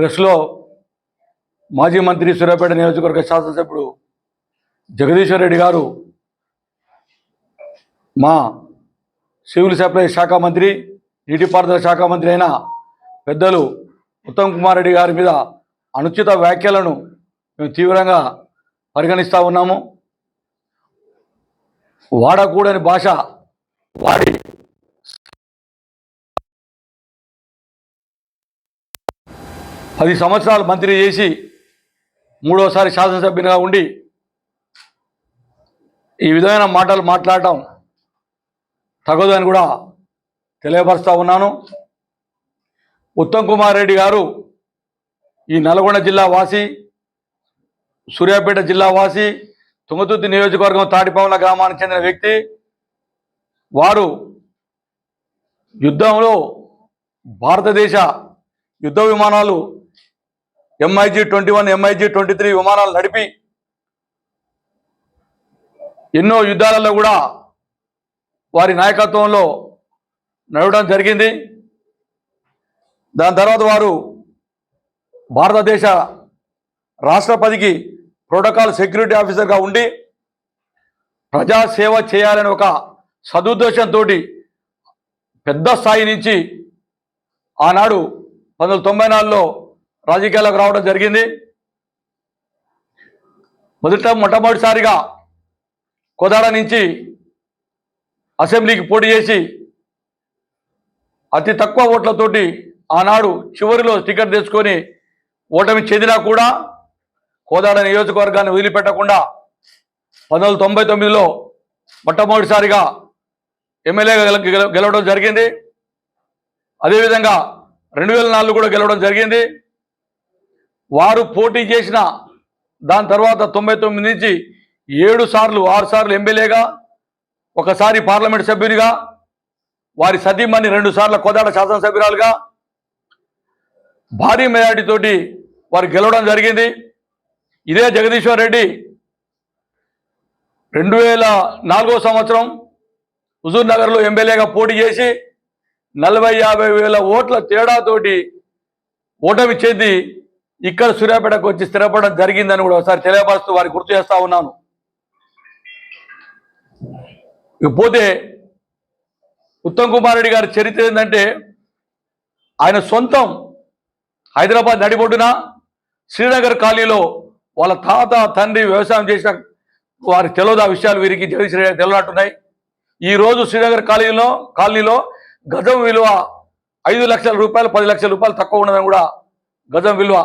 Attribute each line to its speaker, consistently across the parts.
Speaker 1: ప్రెస్లో మాజీ మంత్రి సూర్యాపేట నియోజకవర్గ శాసనసభ్యుడు జగదీశ్వర్ రెడ్డి గారు మా సివిల్ సప్లై శాఖ మంత్రి నీటిపారుదల శాఖ మంత్రి అయిన పెద్దలు ఉత్తమ్ కుమార్ రెడ్డి గారి మీద అనుచిత వ్యాఖ్యలను మేము తీవ్రంగా పరిగణిస్తూ ఉన్నాము. వాడకూడని భాష వాడి పది సంవత్సరాలు మంత్రి చేసి మూడోసారి శాసనసభ్యునిగా ఉండి ఈ విధమైన మాటలు మాట్లాడటం తగదు అని కూడా తెలియపరుస్తూ ఉన్నాను. ఉత్తమ్ కుమార్ రెడ్డి గారు ఈ నల్గొండ జిల్లా వాసి సూర్యాపేట జిల్లా వాసి తుంగతుర్తి నియోజకవర్గం తాటిపావుల గ్రామానికి చెందిన వ్యక్తి. వారు యుద్ధంలో భారతదేశ యుద్ధ విమానాలు MiG twenty one MiG twenty three విమానాలు నడిపి ఎన్నో యుద్ధాలలో కూడా వారి నాయకత్వంలో నడవడం జరిగింది. దాని తర్వాత వారు భారతదేశ రాష్ట్రపతికి ప్రోటోకాల్ సెక్యూరిటీ ఆఫీసర్గా ఉండి ప్రజాసేవ చేయాలని ఒక సదుద్దేశంతో పెద్ద స్థాయి నుంచి ఆనాడు పంతొమ్మిది తొంభై నాలుగులో రాజకీయాలకు రావడం జరిగింది. మొదట మొట్టమొదటిసారిగా కోదాడ నుంచి అసెంబ్లీకి పోటీ చేసి అతి తక్కువ ఓట్లతోటి ఆనాడు చివరిలో టికెట్ తెచ్చుకొని ఓటమి చెందినా కూడా కోదాడ నియోజకవర్గాన్ని వదిలిపెట్టకుండా పంతొమ్మిది తొంభై తొమ్మిదిలో మొట్టమొదటిసారిగా ఎమ్మెల్యేగా గెల- గెలవడం జరిగింది. అదేవిధంగా రెండు వేల నాలుగు కూడా గెలవడం జరిగింది. వారు పోటీ చేసిన దాని తర్వాత తొంభై తొమ్మిది నుంచి ఏడు సార్లు ఆరు సార్లు ఎమ్మెల్యేగా ఒకసారి పార్లమెంట్ సభ్యునిగా వారి సతీమణి రెండు సార్లు కోదాడ శాసనసభ్యురాలుగా భారీ మెజార్టీతోటి వారు గెలవడం జరిగింది. ఇదే జగదీశ్వర్ రెడ్డి రెండు వేల నాలుగో సంవత్సరం హుజూర్ నగర్లో ఎమ్మెల్యేగా పోటీ చేసి నలభై యాభై వేల ఓట్ల తేడాతోటి ఓటమి చెంది ఇక్కడ సూర్యాపేటకు వచ్చి స్థిరపడడం జరిగిందని కూడా ఒకసారి తెలియపరుస్తూ వారికి గుర్తు చేస్తా ఉన్నాను. ఇకపోతే ఉత్తమ్ కుమార్ రెడ్డి గారి చరిత్ర ఏంటంటే ఆయన సొంతం హైదరాబాద్ నడిబొడ్డున శ్రీనగర్ కాలనీలో వాళ్ళ తాత తండ్రి వ్యవసాయం చేసిన వారికి తెలియదు ఆ విషయాలు వీరికి జగదీష్ తెలియనట్టున్నాయి ఈ రోజు శ్రీనగర్ కాలనీలో కాలనీలో గజం విలువ ఐదు లక్షల రూపాయలు పది లక్షల రూపాయలు తక్కువ ఉన్నదని కూడా గజం విలువ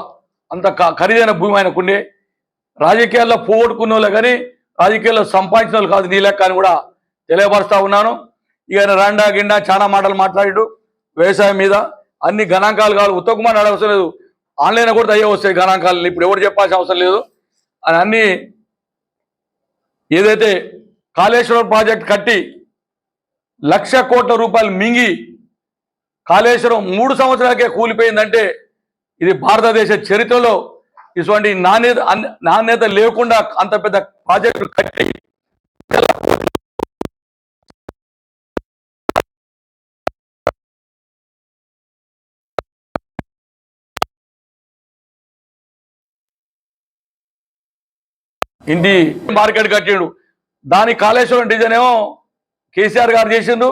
Speaker 1: అంత ఖరీదైన భూమి ఆయనకుండే రాజకీయాల్లో పోగొట్టుకున్న వాళ్ళే కానీ రాజకీయాల్లో సంపాదించిన వాళ్ళు కాదు నీ లెక్క అని కూడా తెలియపరుస్తూ ఉన్నాను. ఇక ఆయన రాండా గిండా చాలా మాటలు మాట్లాడాడు. వ్యవసాయం మీద అన్ని గణాంకాలు కావాలి. ఉత్తకుమార్ అవసరం లేదు. ఆన్లైన్ కూడా అయ్యే వస్తాయి గణాంకాలు ఇప్పుడు ఎవరు చెప్పాల్సిన అవసరం లేదు. అని అన్ని ఏదైతే కాళేశ్వరం ప్రాజెక్ట్ కట్టి లక్ష కోట్ల రూపాయలు మింగి కాళేశ్వరం మూడు సంవత్సరాలకే కూలిపోయిందంటే ఇది భారతదేశ చరిత్రలో ఇటువంటి నాణ్యత నాణ్యత లేకుండా అంత పెద్ద ప్రాజెక్టు కట్టి ఇంటి మార్కెట్ కట్టిండు. దాని కాళేశ్వరం డిజైన్ ఏమో కేసీఆర్ గారు చేసిండు.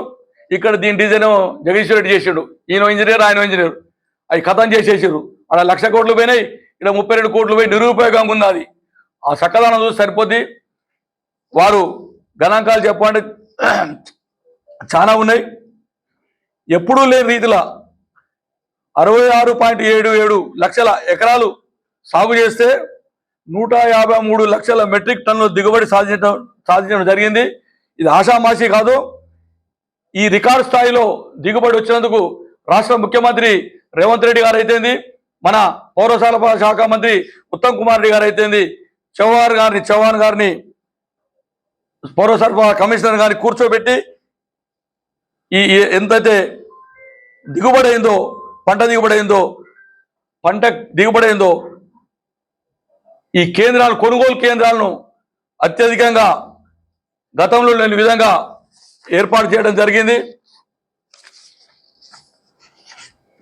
Speaker 1: ఇక్కడ దీని డిజైన్ ఏమో జగదీశ్వర్ రెడ్డి చేసిండు. ఈయన ఇంజనీర్ ఆయన ఇంజనీర్. అది కథం చేసేసారు అక్కడ లక్ష కోట్లు పోయినాయి ఇక్కడ ముప్పై రెండు కోట్లు పోయి నిరుపయోగంగా ఉంది ఆ చక్కదనం చూసి సరిపోద్ది. వారు గణాంకాలు చెప్పండి చాలా ఉన్నాయి. ఎప్పుడూ లేని రీతిలో అరవై ఆరు పాయింట్ ఏడు ఏడు లక్షల ఎకరాలు సాగు చేస్తే నూట యాభై మూడు లక్షల మెట్రిక్ టన్నుల దిగుబడి సాధించడం సాధించడం జరిగింది. ఇది ఆషామాషి కాదు. ఈ రికార్డు స్థాయిలో దిగుబడి వచ్చినందుకు రాష్ట్ర ముఖ్యమంత్రి రేవంత్ రెడ్డి గారు అయితేంది? మన పౌర శాఖ మంత్రి ఉత్తమ్ కుమార్ రెడ్డి గారు అయితేంది? చౌహాన్ గారిని చౌహాన్ గారిని పౌరసరఫరా కమిషనర్ గారిని కూర్చోబెట్టి ఈ ఈ ఎంతైతే దిగుబడి అయిందో పంట దిగుబడి అయిందో పంట దిగుబడి అయిందో ఈ కేంద్రాలు కొనుగోలు కేంద్రాలను అత్యధికంగా గతంలో లేని విధంగా ఏర్పాటు చేయడం జరిగింది.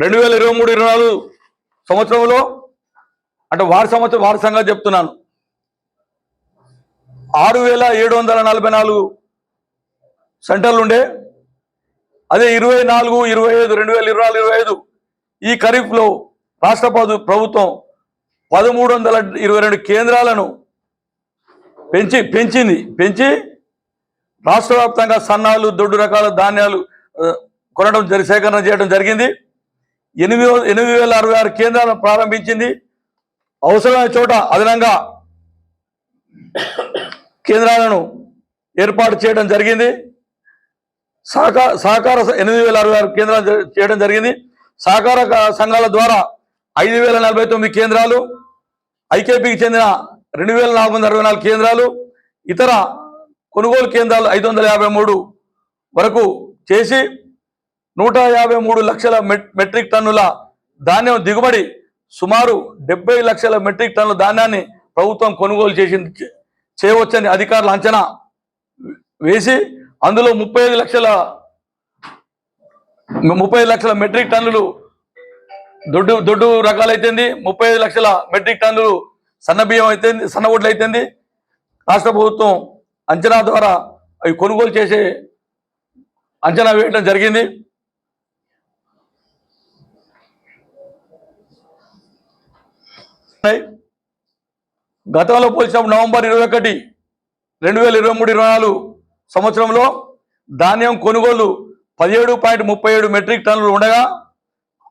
Speaker 1: రెండు వేల ఇరవై మూడు ఇరవై నాలుగు సంవత్సరంలో అంటే వారి సంవత్సరం వారి సంగతి చెప్తున్నాను. ఆరు వేల ఏడు వందల నలభై నాలుగు సెంటర్లు ఉండే అదే ఇరవై నాలుగు ఇరవై ఐదు రెండు వేల ఇరవై నాలుగు ఇరవై ఐదు ఈ ఖరీఫ్లో రాష్ట్ర ప్రభుత్వం పదమూడు వందల ఇరవై రెండు కేంద్రాలను పెంచి పెంచింది. పెంచి రాష్ట్ర వ్యాప్తంగా సన్నాలు దొడ్డు రకాల ధాన్యాలు కొనడం జరి సేకరణ చేయడం జరిగింది. ఎనిమిది ఎనిమిది వేల అరవై ఆరు కేంద్రాలను ప్రారంభించింది. అవసరమైన చోట అదనంగా కేంద్రాలను ఏర్పాటు చేయడం జరిగింది. సహకార సహకార ఎనిమిది వేల అరవై ఆరు కేంద్రాలు చేయడం జరిగింది. సహకార సంఘాల ద్వారా ఐదు వేల నలభై తొమ్మిది కేంద్రాలు ఐకేపీకి చెందిన రెండు వేల నాలుగు వందల అరవై నాలుగు కేంద్రాలు ఇతర కొనుగోలు కేంద్రాలు ఐదు వందల యాభై మూడు వరకు చేసి నూట యాభై మూడు లక్షల మెట్ మెట్రిక్ టన్నుల ధాన్యం దిగుబడి సుమారు డెబ్బై లక్షల మెట్రిక్ టన్నుల ధాన్యాన్ని ప్రభుత్వం కొనుగోలు చేసింది చేయవచ్చని అధికారులు అంచనా వేసి అందులో ముప్పై ఐదు లక్షల ముప్పై లక్షల మెట్రిక్ టన్నులు దొడ్డు దొడ్డు రకాలైతుంది ముప్పై లక్షల మెట్రిక్ టన్నులు సన్న బియ్యం అయితే సన్న అయితుంది రాష్ట్ర ప్రభుత్వం అంచనా ద్వారా అవి కొనుగోలు చేసే అంచనా వేయడం జరిగింది. గతంలో పోల్చినప్పుడు నవంబర్ ఇరవై ఒకటి రెండు వేల ఇరవై మూడు ఇరవై నాలుగు సంవత్సరంలో ధాన్యం కొనుగోలు పదిహేడు పాయింట్ ముప్పై ఏడు మెట్రిక్ టన్నులు ఉండగా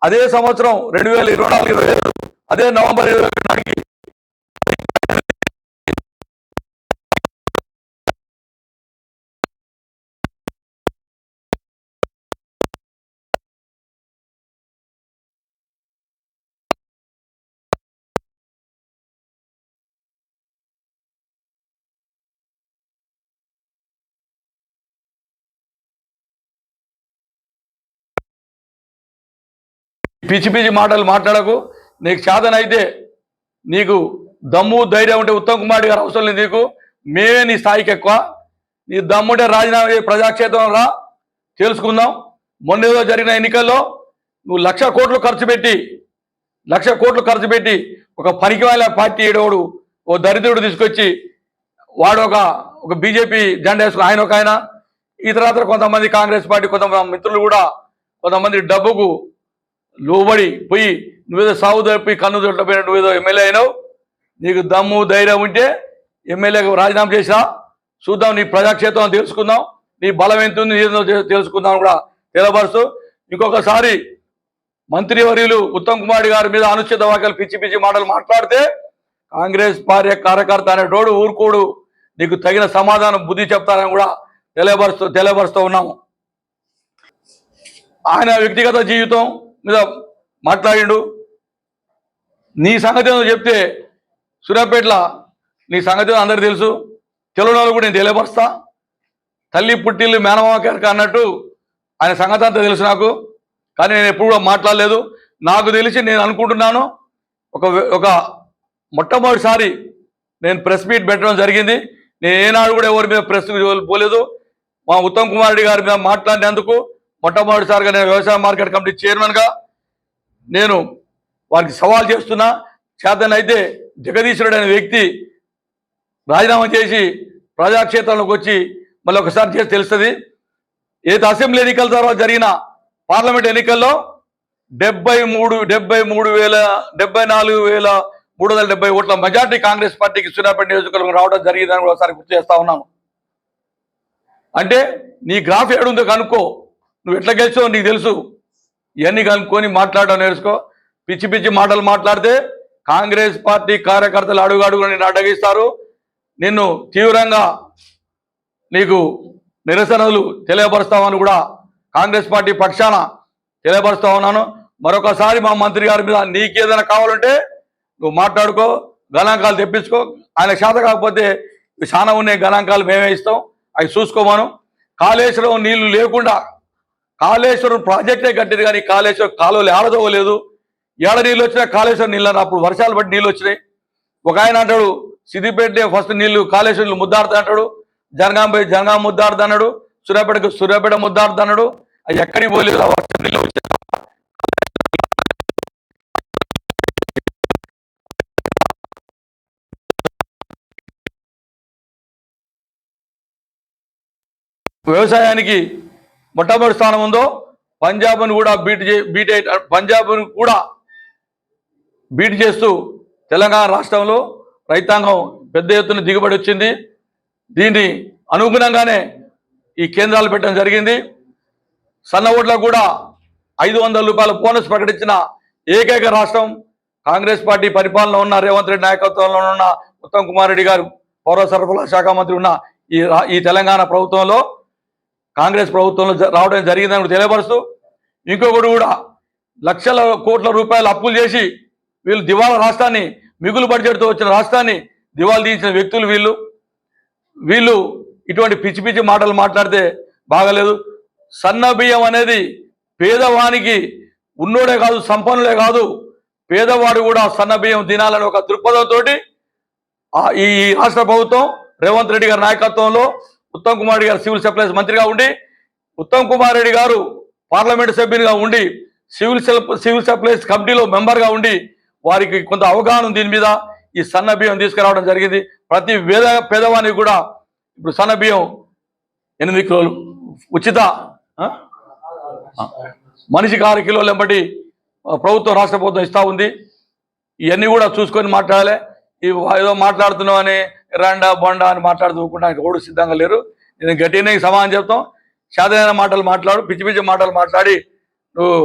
Speaker 1: అదే సంవత్సరం రెండు వేల ఇరవై నాలుగు ఇరవై ఐదు అదే నవంబర్ ఇరవై ఒకటి నాటికి పిచ్చి పిచ్చి మాటలు మాట్లాడకు. నీకు సాధన నీకు దమ్ము ధైర్యం ఉంటే ఉత్తమ్ కుమార్ గారు అవసరం లేదు నీకు. మేమే నీ స్థాయికి ఎక్కువ. నీ దమ్ముంటే రాజీనామా ప్రజాక్షేత్రం రా. తెలుసుకుందాం. మొన్న ఏదో జరిగిన ఎన్నికల్లో నువ్వు లక్ష కోట్లు ఖర్చు పెట్టి లక్ష కోట్లు ఖర్చు పెట్టి ఒక పనికి పార్టీ ఏడోడు ఓ దరిద్రుడు తీసుకొచ్చి వాడు ఒక ఒక బీజేపీ జెండా వేసుకుని ఆయన ఒక ఆయన. ఈ కొంతమంది కాంగ్రెస్ పార్టీ కొంతమంది మిత్రులు కూడా కొంతమంది డబ్బుకు లోబడి పోయి నువ్వేదో సాగు తప్పి కన్ను దొడ్డపోయిన నువ్వేదో ఎమ్మెల్యే అయినావు? నీకు దమ్ము ధైర్యం ఉంటే ఎమ్మెల్యేగా రాజీనామా చేసా చూద్దాం నీ ప్రజాక్షేత్రం తెలుసుకుందాం నీ బలం ఎంత ఉంది తెలుసుకుందాం కూడా తెలపరుస్తూ ఇంకొకసారి మంత్రివర్యులు ఉత్తమ్ కుమార్ గారి మీద అనుచిత వాక్యాలు పిచ్చి పిచ్చి మాటలు మాట్లాడితే కాంగ్రెస్ పార్టీ కార్యకర్త అనేటోడు ఊరుకోడు. నీకు తగిన సమాధానం బుద్ధి చెప్తారని కూడా తెలియపరుస్తూ తెలియపరుస్తూ ఉన్నాము. ఆయన వ్యక్తిగత జీవితం మీద మాట్లాడిండు. నీ సంగతి ఏదో చెప్తే సూర్యాపేటల నీ సంగతి ఏదో అందరికీ తెలుసు. తెలియని వాళ్ళు కూడా నేను తెలియపరుస్తా. తల్లి పుట్టిల్లు మేనమామ అన్నట్టు ఆయన సంగతి అంతా తెలుసు నాకు. కానీ నేను ఎప్పుడు కూడా మాట్లాడలేదు. నాకు తెలిసి నేను అనుకుంటున్నాను ఒక ఒక మొట్టమొదటిసారి నేను ప్రెస్ మీట్ పెట్టడం జరిగింది. నేను ఏనాడు కూడా ఎవరి మీద ప్రెస్ పోలేదు. మా ఉత్తమ్ కుమార్ రెడ్డి గారి మీద మాట్లాడినందుకు మొట్టమొదటిసారిగా నేను వ్యవసాయ మార్కెట్ కమిటీ చైర్మన్గా నేను వారికి సవాల్ చేస్తున్నా. చేతనైతే జగదీశ్వరుడైన వ్యక్తి రాజీనామా చేసి ప్రజాక్షేత్రంలోకి వచ్చి మళ్ళీ ఒకసారి చేసి తెలుస్తుంది. ఏది అసెంబ్లీ ఎన్నికల తర్వాత జరిగిన పార్లమెంట్ ఎన్నికల్లో డెబ్బై మూడు డెబ్బై మూడు వేల డెబ్బై నాలుగు వేల మూడు వందల డెబ్బై ఓట్ల మెజార్టీ కాంగ్రెస్ పార్టీకి సూర్యాపేట నియోజకవర్గం రావడం జరిగిందని కూడా ఒకసారి గుర్తు చేస్తా ఉన్నాను. అంటే నీ గ్రాఫ్ ఏడుందో కనుక్కో. నువ్వు ఎట్లా గెలిచావో నీకు తెలుసు. ఇవన్నీ కనుక్కొని మాట్లాడడం నేర్చుకో. పిచ్చి పిచ్చి మాటలు మాట్లాడితే కాంగ్రెస్ పార్టీ కార్యకర్తలు అడుగు అడుగు నిన్ను అడ్డగిస్తారు. నిన్ను తీవ్రంగా నీకు నిరసనలు తెలియపరుస్తామని కూడా కాంగ్రెస్ పార్టీ పక్షాన తెలియపరుస్తా ఉన్నాను. మరొకసారి మా మంత్రి గారి మీద నీకేదైనా కావాలంటే నువ్వు మాట్లాడుకో గణాంకాలు తెప్పించుకో. ఆయన శాత కాకపోతే చాలా ఉన్నాయి గణాంకాలు మేమే ఇస్తాం. అవి చూసుకోమాను. కాళేశ్వరం నీళ్ళు లేకుండా కాళేశ్వరం ప్రాజెక్టే కట్టింది కానీ కాళేశ్వరం కాలువలు ఏడదవ్వలేదు ఏడ నీళ్ళు వచ్చినా కాళేశ్వరం నీళ్ళు అప్పుడు వర్షాలు పడి నీళ్ళు వచ్చినాయి. ఒక ఆయన అంటాడు సిద్దిపేటే ఫస్ట్ నీళ్ళు కాళేశ్వరం నీళ్ళు ముద్దాడుతా అంటాడు. జనగాంపై జనగాం ముద్దాడుతా అన్నాడు. సూర్యాపేటకు సూర్యాపేట ముద్దాడుతా అన్నాడు. అది ఎక్కడికి పోలేదు వర్షం నీళ్ళు వచ్చిన వ్యవసాయానికి మొట్టమొదటి స్థానం ఉందో పంజాబ్ను కూడా బీట్ చే బీట్ పంజాబ్ను కూడా బీట్ చేస్తూ తెలంగాణ రాష్ట్రంలో రైతాంగం పెద్ద ఎత్తున దిగుబడి వచ్చింది. దీన్ని అనుగుణంగానే ఈ కేంద్రాలు పెట్టడం జరిగింది. సన్న ఓట్లకు కూడా ఐదు వందల రూపాయల బోనస్ ప్రకటించిన ఏకైక రాష్ట్రం కాంగ్రెస్ పార్టీ పరిపాలన ఉన్న రేవంత్ రెడ్డి నాయకత్వంలో ఉన్న ఉత్తమ్ కుమార్ రెడ్డి గారు పౌర సరఫరాల శాఖ మంత్రి ఉన్న ఈ రా- ఈ తెలంగాణ ప్రభుత్వంలో కాంగ్రెస్ ప్రభుత్వంలో రావడం జరిగిందని తెలియపరుస్తూ ఇంకొకటి కూడా లక్షల కోట్ల రూపాయలు అప్పులు చేసి వీళ్ళు దివాళా రాష్ట్రాన్ని మిగులు బడ్జెట్తో వచ్చిన రాష్ట్రాన్ని దివాళ తీసిన వ్యక్తులు వీళ్ళు. వీళ్ళు ఇటువంటి పిచ్చి పిచ్చి మాటలు మాట్లాడితే బాగలేదు. సన్న బియ్యం అనేది పేదవానికి ఉన్నోడే కాదు సంపన్నులే కాదు. పేదవాడు కూడా సన్న బియ్యం తినాలని ఒక దృక్పథంతో ఈ రాష్ట్ర ప్రభుత్వం రేవంత్ రెడ్డి గారి నాయకత్వంలో ఉత్తమ్ కుమార్ రెడ్డి గారు సివిల్ సప్లైస్ మంత్రిగా ఉండి ఉత్తమ్ కుమార్ రెడ్డి గారు పార్లమెంటు సభ్యునిగా ఉండి సివిల్ సివిల్ సప్లైస్ కమిటీలో మెంబర్గా ఉండి వారికి కొంత అవగాహన దీని మీద ఈ సన్న బియ్యం తీసుకురావడం జరిగింది. ప్రతి వేద పేదవానికి కూడా ఇప్పుడు సన్న బియ్యం ఎనిమిది కిలోలు ఉచిత మనిషికి ఆరు కిలోలు ఎంబటి ప్రభుత్వం రాష్ట్ర ప్రభుత్వం ఇస్తా ఉంది. ఇవన్నీ కూడా చూసుకొని మాట్లాడాలి. ఈ ఏదో మాట్లాడుతున్నామని రండా బొండా అని మాట్లాడుకోవడానికి ఓడు సిద్ధంగా లేరు. నేను గట్టినే సమాధానం చెప్తాం. సాధారణ మాటలు మాట్లాడు పిచ్చి పిచ్చి మాటలు మాట్లాడి నువ్వు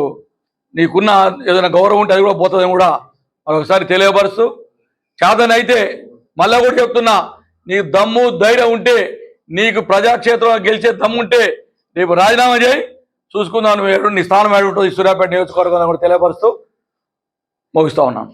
Speaker 1: నీకున్న ఏదైనా గౌరవం ఉంటే అది కూడా పోతుందని కూడా మరొకసారి తెలియపరుస్తూ చేతనైతే మళ్ళా కూడా చెప్తున్నా నీ దమ్ము ధైర్యం ఉంటే నీకు ప్రజాక్షేత్రంలో గెలిచే దమ్ము ఉంటే రేపు రాజీనామా చేయి. చూసుకుందాం నువ్వు నీ స్థానం ఏడు ఉంటుంది సూర్యాపేట నియోజకవర్గం కూడా తెలియపరుస్తూ ముగిస్తా ఉన్నాను.